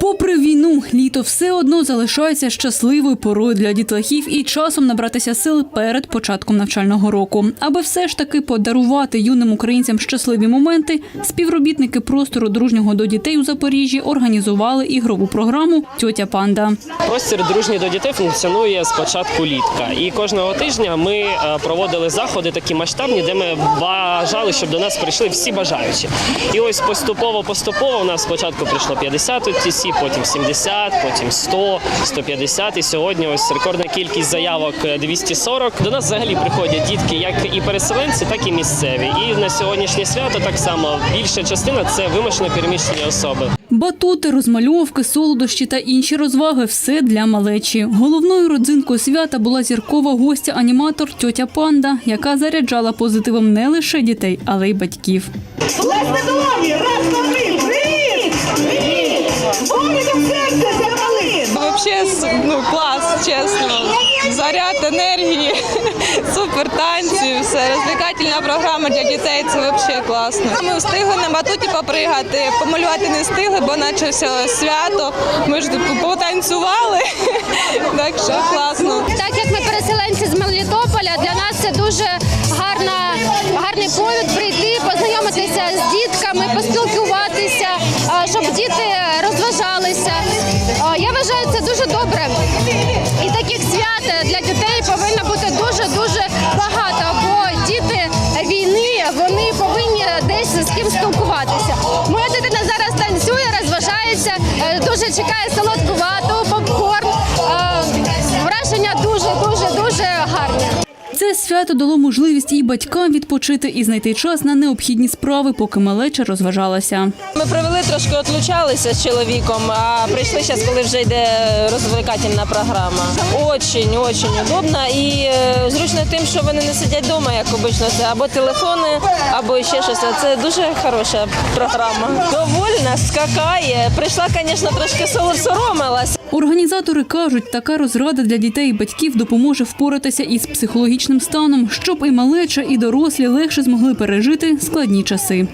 Попри війну, літо все одно залишається щасливою порою для дітлахів і часом набратися сил перед початком навчального року. Аби все ж таки подарувати юним українцям щасливі моменти, співробітники простору дружнього до дітей у Запоріжжі організували ігрову програму Тьотя Панда. Простір дружній до дітей функціонує з початку літка. І кожного тижня ми е, проводили заходи такі масштабні, де ми бажали, щоб до нас прийшли всі бажаючі. І ось поступово, поступово у нас спочатку прийшло 50 ТС, потім 70, потім 100, 150. І сьогодні ось рекордна кількість заявок е, 240. До нас взагалі приходять дітки, як і переселенці, так і місцеві. І на сьогоднішнє свято так само більша частина це вимушено переміщені особи. Батути, розмальовки, солодощі та інші розваги все для малечі. Головною родзинкою свята була зіркова гостя аніматор тьотя Панда, яка заряджала позитивом не лише дітей, але й батьків. Лесне долоні, раз, два, три, привіт! Привіт! Чесно. Заряд енергії, супер танці, все. Розвлекательна програма для дітей це взагалі класно. Ми встигли на батуті попригати, помалювати не встигли, бо наче свято. Ми ж потанцювали. Так що класно. Так як ми переселенці з Мелітополя, для нас це дуже гарна, гарний повід прийти, познайомитися з дітками, поспілкуватися, щоб діти розважалися. Я вважаю, це дуже добре. З ким спілкуватися. Моя дитина зараз танцює, розважається, е, дуже чекає солодку вату, попкорн. Е, Враження дуже дуже дуже гарні. Це свято дало можливість і батькам відпочити і знайти час на необхідні справи, поки малеча розважалася. Ми провели трошки отлучалися з чоловіком, а прийшли зараз, коли вже йде розвлекательна програма. Очень, очень удобно і е, зручно тим, що вони не сидять вдома, як обично. Це або телефони, або ще щось. Це дуже хороша програма. Довольна, скакає. Прийшла, звісно, трошки соромилась. Організатори кажуть, така розрада для дітей і батьків допоможе впоратися із психологічним станом, щоб і малеча, і дорослі легше змогли пережити складні часи.